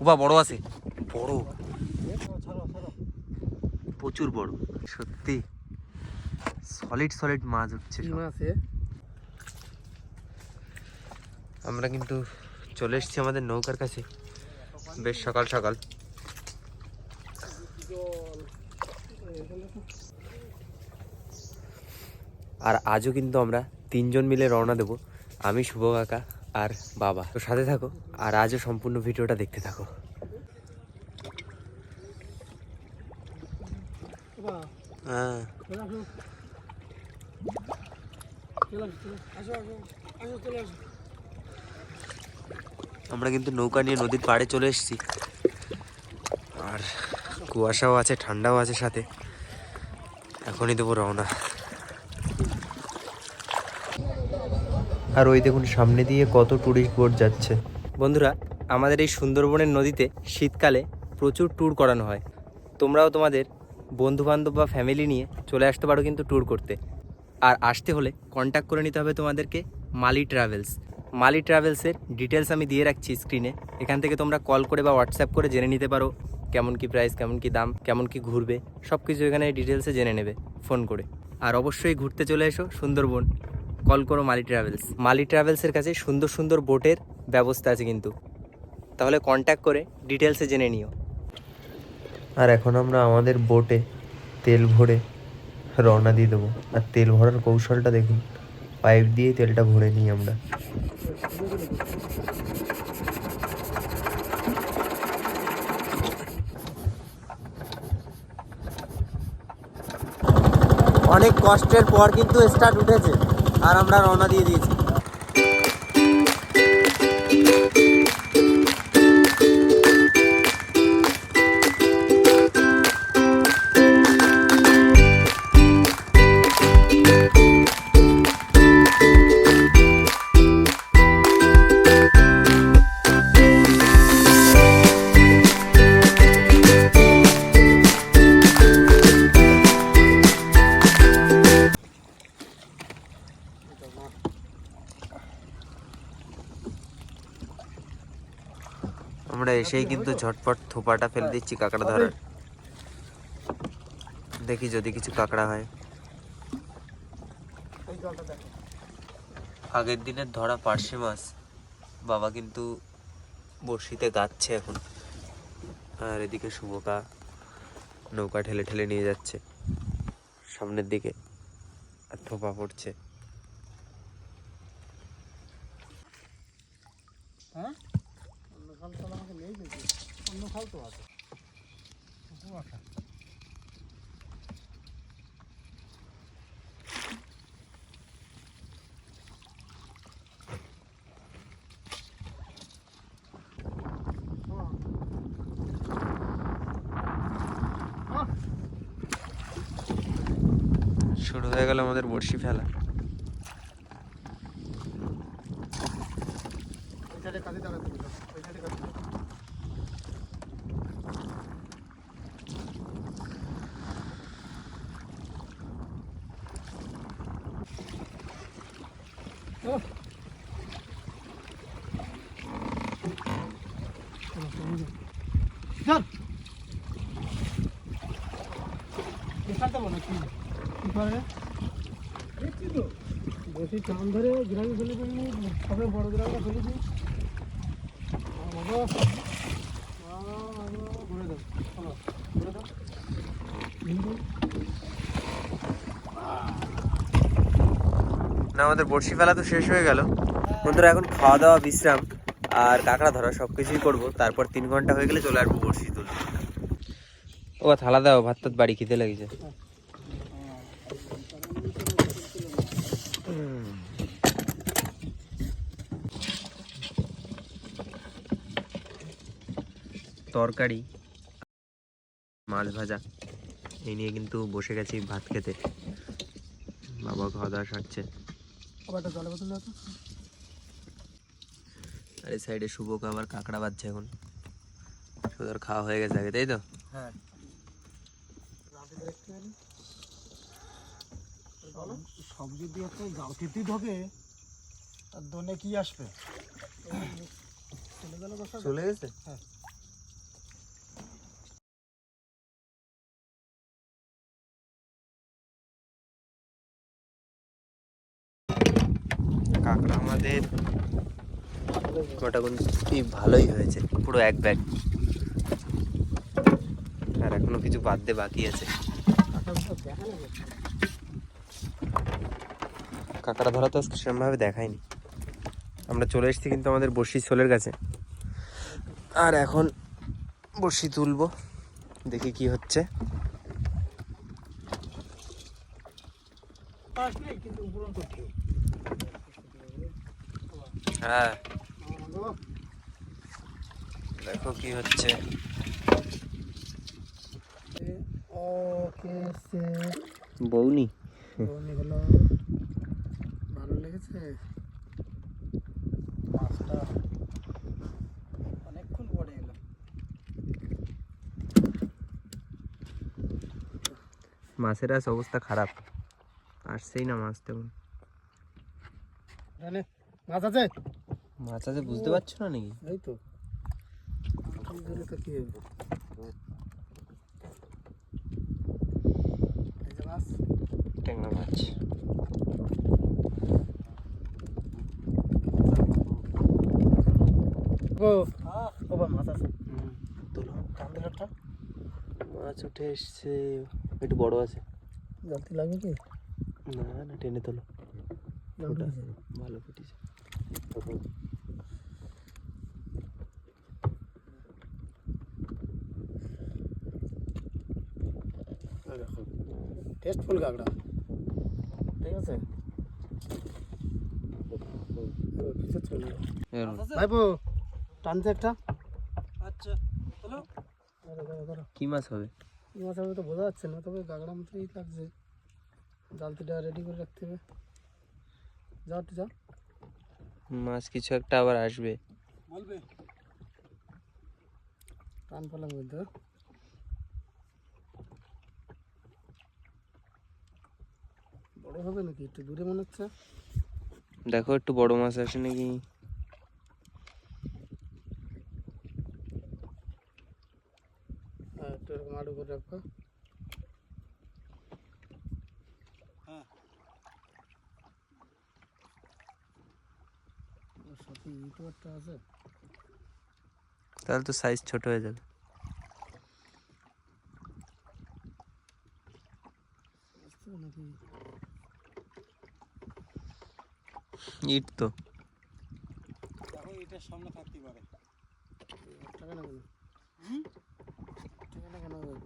উবা বড় আছে। বড়? প্রচুর বড়। সত্যি। সলিড সলিড মাছ উঠছে? আমরা কিন্তু চলে এসেছি আমাদের নৌকার কাছে। বেশ সকাল সকাল। আর আজও কিন্তু আমরা তিনজন মিলে রওনা দেব। আমি শুভ কাকা। আর বাবা। তো সাথে থাকো, আর আজও সম্পূর্ণ ভিডিওটা দেখতে থাকো। হ্যাঁ। আমরা কিন্তু নৌকা নিয়ে নদীর পাড়ে চলে এসেছি। আর কুয়াশাও আছে, ঠান্ডাও আছে সাথে। এখনই দেবো রওনা। আর ওই দেখুন সামনে দিয়ে কত ট্যুরিস্ট বোট যাচ্ছে। বন্ধুরা, আমাদের এই সুন্দরবনের নদীতে শীতকালে প্রচুর ট্যুর করানো হয়। তোমরাও তোমাদের বন্ধু বান্ধব বা ফ্যামিলি নিয়ে চলে আসতে পারো কিন্তু ট্যুর করতে। আর আসতে হলে কন্ট্যাক্ট করে নিতে হবে তোমাদেরকে মালি ট্রাভেলস মালি ট্রাভেলসের ডিটেলস আমি দিয়ে রাখছি স্ক্রিনে এখান থেকে তোমরা কল করে বা হোয়াটসঅ্যাপ করে জেনে নিতে পারো কেমন কি প্রাইস কেমন কি দাম, কেমন কি ঘুরবে। সব কিছু এখানে ডিটেলসে জেনে নেবে ফোন করে। আর অবশ্যই ঘুরতে চলে এসো সুন্দরবন। কল করো মালি ট্রাভেলস। মালি ট্রাভেলসের কাছে সুন্দর সুন্দর বোটের ব্যবস্থা আছে কিন্তু। তাহলে কন্ট্যাক্ট করে ডিটেলসে জেনে নিও। আর এখন আমরা আমাদের বোটে তেল ভরে রওনা দিয়ে দেবো। আর তেল ভরার কৌশলটা দেখুন। পাইপ দিয়ে তেলটা ভরে নিই আমরা। অনেক কষ্টের পর কিন্তু স্টার্ট উঠেছে। আর আমরা রওনা দিয়ে দিয়েছি। এসেই কিন্তু ঝটপট থোপাটা ফেলে দিচ্ছি কাঁকড়া ধরার। দেখি যদি কিছু কাঁকড়া হয়। আগের দিনের ধরা পার্শে মাছ বাবা কিন্তু বড়শিতে গাচ্ছে এখন। আর এদিকে শুভকা নৌকা ঠেলে ঠেলে নিয়ে যাচ্ছে। সামনের দিকে আর থোপা পড়ছে হ্যাঁ? অন্য খাল তো আমাকে নেই দেখি। অন্য খাল তো আছে। শুরু হয়ে গেল আমাদের বড়শি ফেলা। কাজে দাঁড়াতে হবে। ওই সাইডে কাজে দাঁড়াতে হবে। ওহ। চলো, চলো, চলো। চল। এখানটা মনে হয় কি? কি করে? দেখছি তো। বেশি টান ধরে গ্রামে ফেলে দিলি সবে বড় গ্রামটা ফেলে দিই ঘুরে দাও চলো ঘুরে দাও। না আমাদের বড়শি ফেলা তো শেষ হয়ে গেল। বন্ধুরা এখন খাওয়া দাওয়া বিশ্রাম আর কাঁকড়া ধরা সব কিছুই করব। তারপর তিন ঘণ্টা হয়ে গেলে চলে আসব বড়শি তুলতে। ও থালা দাও ভাত বাড়ি খিদে লেগেছে। তরকারি মাছ ভাজা এই নিয়ে কিন্তু বসে গেছি ভাত খেতে। বাবা খাওয়া দাওয়া সারছে। আর এই সাইডে শুভকে আবার কাঁকড়া বাজছে এখন। সুন্দর খাওয়া হয়ে গেছে আগে তাই তো? হ্যাঁ। রাতে দেখতে পারি সব যদি একটা গাল খেতেই ঢোকে তার দোনে কি আসবে? চলে গেল চলে গেছে? হ্যাঁ। কাঁকড়া আমাদের। মোটামুটি ভালোই হয়েছে পুরো এক ব্যাগ। আর এখনও কিছু বাদ দিয়ে বাকি আছে। কাঁকড়া ধরা তো আজকে সেরকমভাবে দেখায়নি। আমরা চলে এসেছি কিন্তু আমাদের বড়শি ছোলের কাছে। আর এখন বড়শি তুলবো দেখি কি হচ্ছে। কিন্তু উপরন্ত ঠিক। হ্যাঁ। দেখো কি হচ্ছে। ওকে সে বউনি বনি হলো ভালো লেগেছে? মাছটা অনেকক্ষণ পরে এলো। মাছের আজ অবস্থা খারাপ। আসছেই না মাছ তেমন। জানে মাছ আছে? মাছ আছে বুঝতে পারছ না নাকি? এই তো কি হবে ট্যাংরা মাছ। ও ও বা মাছ আছে। তুলো টান দিলে একটা মাছ উঠে এসছে। একটু বড় আছে। জলদি লাগবে কি? না না টেনে তোলো। ভালো ফুটিছে। টেস্টফুল কাঁকড়া ঠিক আছে। কিছু চলে ভাইপো টানছে একটা। আচ্ছা চলো ধরো ধরো ধরো কি মাছ হবে? এই মাছ আমি তো বোঝা যাচ্ছে না তবে গাগড়া মতোই লাগছে। জালতিটা রেডি করে রাখতে হবে। যাও একটু যাও মাছ কিছু একটা আবার আসবে। বলবে। টান পালাম বলতে বড় হবে নাকি? একটু দূরে মনে হচ্ছে। দেখো একটু বড় মাছ আসে নাকি? হ্যাঁ একটু এরকম আলু করে রাখব হ্যাঁ ওর সাথে ইউটিউবারটা আছে? তাহলে তো সাইজ ছোট হয়ে যাবে। ইট তো। দেখো এটার সামনে থাকতে পারে। টাকা না? কেন টাকা না কেন বলব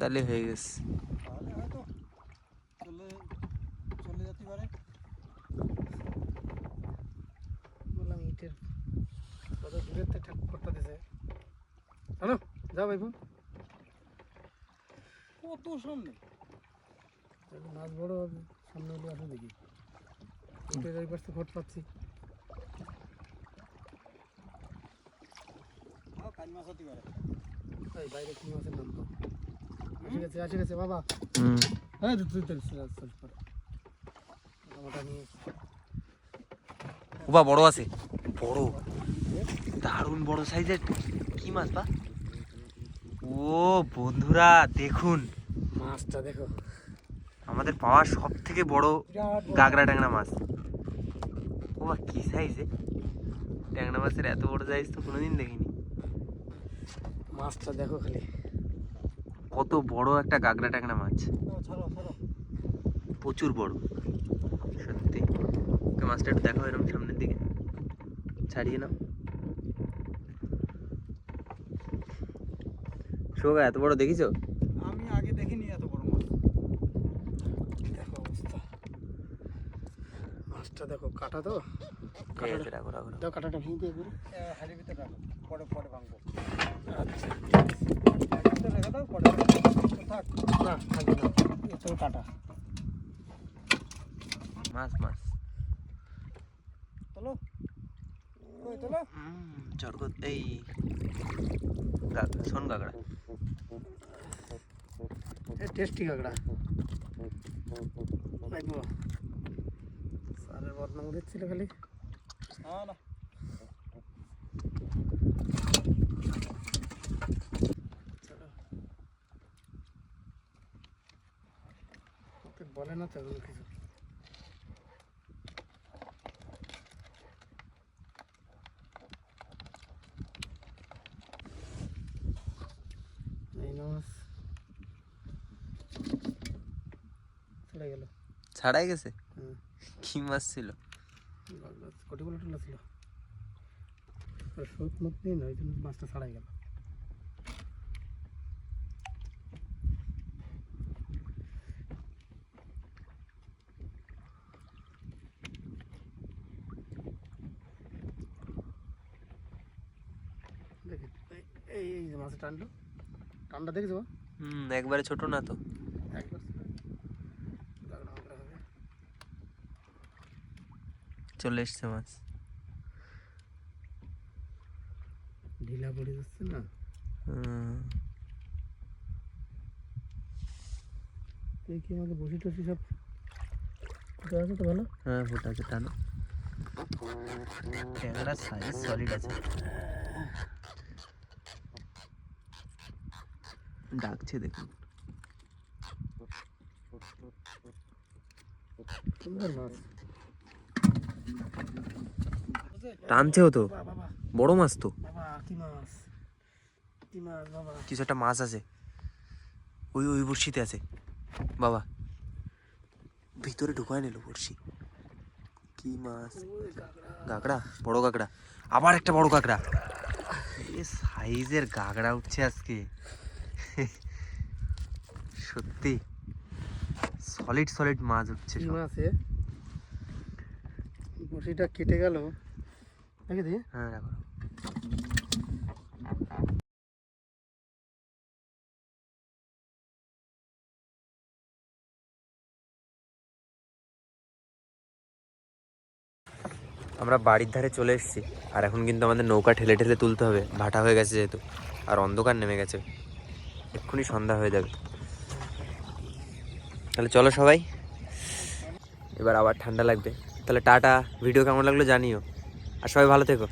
তাহলে হয়ে গেছে তাহলে হয়তো চলে চলে যেতে পারে বললাম ইটের কত দূরের থেকে ঠাক করতে দিছে হ্যালো যাও ভাইবো কত সামনে? মাছ বড় হবে সামনে হলে আসো দেখি। ইটের ওই পাশে ফট পাচ্ছি। বাইরে কি মাছের নাম। আসে গেছে আসে গেছে বাবা। হ্যাঁ তুই চল মোটা নিয়ে ওবা বড় আছে। বড়। দারুণ বড় সাইজের। কি মাছ বা? ও বন্ধুরা দেখুন। মাছটা দেখো। আমাদের পাওয়া সব থেকে বড়। গাগরা ট্যাংরা মাছ। ও কি সাইজে ট্যাংরা মাছের এত বড় সাইজ তো কোনোদিন দেখিনি। মাছটা দেখো খালি। কত বড় একটা গাগরা ট্যাংরা মাছ। প্রচুর বড়। সত্যি। মাছটা একটু দেখা এরকম সামনের দিকে। ছাড়িয়ে নাও। শোকা এত বড় দেখিছো? আমি আগে দেখিনি এত বড় মাছ। দেখো অবস্থা। মাছটা দেখো কাটা তো। দাও কাটাটা ভেঙে দিয়ে পুরো হাড়ির ভিতরে রাখো পরে পরে ভাঙবো। আচ্ছা। রেখে দাও পরে থাক। না থাকবে না। এত কাটা। মাছ মাছ চলো ওই চলো এই শোন গাগড়া। টেস্টি কাঁকড়া দেখব স্যারের বদনাম দিচ্ছিল খালি। ওকে বলে না তো কিছু এই মাছ চলে গেল ছাড়াই গেছে? কি মাছ ছিল? কোটি বলে টুলা ছিল? আর সৈত মত নেই না ওই জন্য মাছটা ছাড়াই গেল। দেখি এই- টানলো টানটা দেখেছ? হুম একবারে ছোট না তো একবার দাগড়া মাগড়া হবে। চলে এসছে মাছ। ঢিলা পড়ে যাচ্ছে না? বসি টসি সব আছে তো ভালো? হ্যাঁ ফুট আছে টানো। সাইজ সলিড আছে। ডাকছে দেখুন। সুন্দর মাছ টানছেও তো? বড় মাছ তো? কিছু একটা মাছ আছে। ওই ওই বড়শিতে আছে। বাবা। ভিতরে ঢুকায় নিল বড়শি। কি মাছ? কাঁকড়া বড় কাঁকড়া আবার একটা বড় কাঁকড়া এ সাইজের কাঁকড়া উঠছে আজকে। সত্যি। সলিড সলিড মাছ উঠছে মাছ এ কেটে গেল। দেখে দি? হ্যাঁ রাখো। আমরা বাড়ির ধারে চলে এসেছি। আর এখন কিন্তু আমাদের নৌকা ঠেলে ঠেলে তুলতে হবে। ভাটা হয়ে গেছে যেহেতু। আর অন্ধকার নেমে গেছে। এক্ষুনি সন্ধ্যা হয়ে যাবে। তাহলে চলো সবাই। এবার আবার ঠান্ডা লাগবে। তাহলে টাটা ভিডিও কেমন লাগল জানিও। আর সবাই ভালো থেকো।